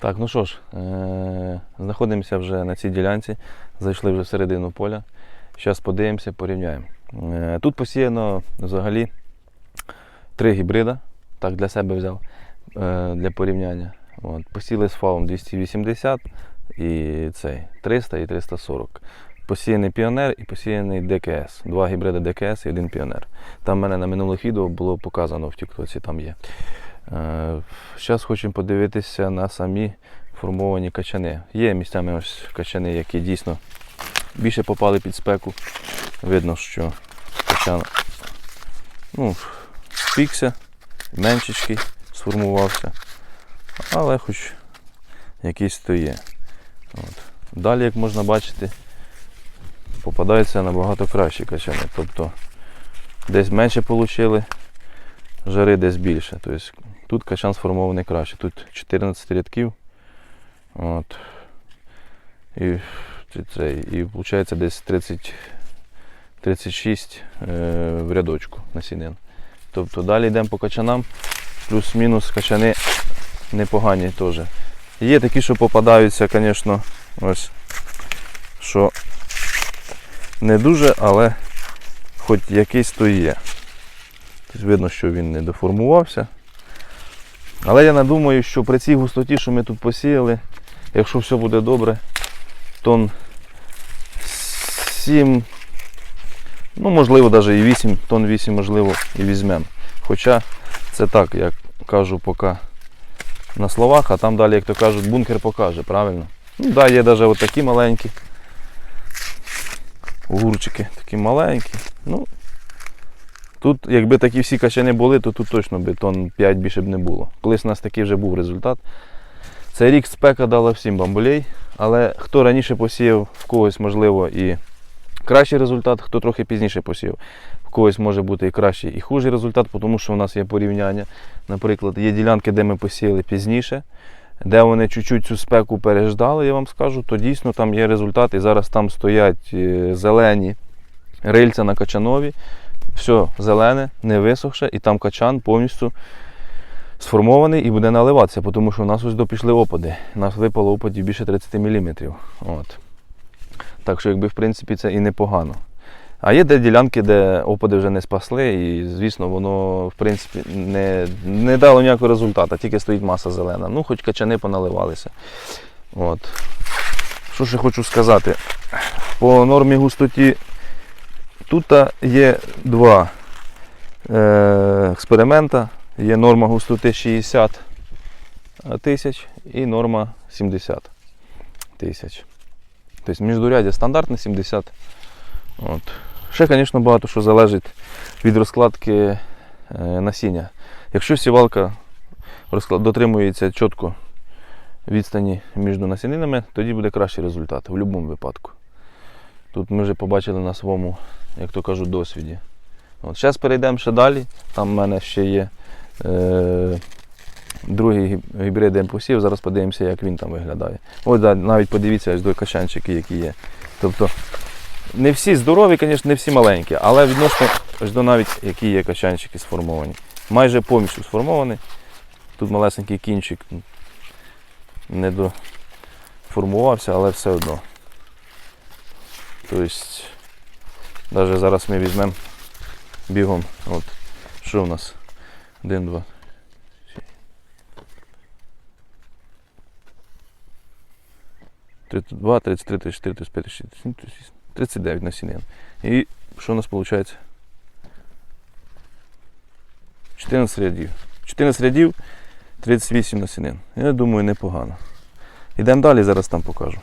Так, ну що ж, е- знаходимося вже на цій ділянці, зайшли вже в середину поля. Зараз подивимося, порівняємо. Е- тут посіяно взагалі три гібрида, так для себе взяв е- для порівняння. От. Посіли з фаун 280 і цей 300 і 340. Посіяний піонер і посіяний ДКС. Два гібриди ДКС і один піонер. Там в мене на минулих відео було показано в Тіктоці, там є. Зараз хочемо подивитися на самі формовані качани. Є місцями ось качани, які дійсно більше попали під спеку. Видно, що качан ну, спікся, меншечкий сформувався, але хоч якийсь то є. От. Далі, як можна бачити, попадаються набагато кращі качани. Тобто десь менше отримали, жари десь більше. Тобто тут качан сформований краще. Тут 14 рядків. От. І, це- і виходить десь 30, 36 е, в рядочку насінин. Тобто далі йдемо по качанам, плюс-мінус качани непогані теж. Є такі, що попадаються, звісно, ось, що не дуже, але хоч якийсь то є. Тобто видно, що він не доформувався. Але я надумаю, що при цій густоті, що ми тут посіяли, якщо все буде добре, тон 7, ну можливо навіть і 8, тон 8 можливо і візьмемо. Хоча це так, як кажу поки на словах, а там далі, як то кажуть, бункер покаже, правильно? Ну да, є навіть отакі маленькі. Огурчики такі маленькі. Ну, Тут, якби такі всі качани були, то тут точно би тонн 5 більше б не було. Колись у нас такий вже був результат. Цей рік спека дала всім бамбулей, але хто раніше посіяв, в когось можливо і кращий результат, хто трохи пізніше посіяв. В когось може бути і кращий, і хужий результат, тому що у нас є порівняння. Наприклад, є ділянки, де ми посіяли пізніше, де вони чуть-чуть цю спеку переждали, я вам скажу, то дійсно там є результат. І зараз там стоять е, зелені рильця на качанові все зелене, не висохше, і там качан повністю сформований і буде наливатися, тому що у нас ось допішли опади. У нас випало опадів більше 30 мм. От. Так що, якби, в принципі, це і непогано. А є де ділянки, де опади вже не спасли, і, звісно, воно в принципі не, не дало ніякого результату, тільки стоїть маса зелена. Ну, хоч качани поналивалися. От. Що ще хочу сказати? По нормі густоті Тут є два е, експеримента. Є норма густоти 60 тисяч і норма 70 тисяч. Тобто міждурядя стандартне 70. От. Ще, звісно, багато що залежить від розкладки е, насіння. Якщо сівалка дотримується чітко відстані між насінинами, тоді буде кращий результат в будь-якому випадку. Тут ми вже побачили на своєму, як то кажуть, досвіді. От, Зараз перейдемо ще далі. Там в мене ще є е, другий гіб- гібрид емпусів. Зараз подивимося, як він там виглядає. Ось да, навіть подивіться ось до качанчики, які є. Тобто не всі здорові, звісно, не всі маленькі, але відносно ось до навіть які є качанчики сформовані. Майже повністю сформовані. Тут малесенький кінчик не доформувався, але все одно. Тобто, навіть зараз ми візьмемо бігом. От, що в нас? Один, два. Два, 33, 34, 35, 36, 37, 39 насінин. І що у нас виходить? 14 рядів. 14 рядів, 38 насінин. Я думаю, непогано. Йдемо далі, зараз там покажу.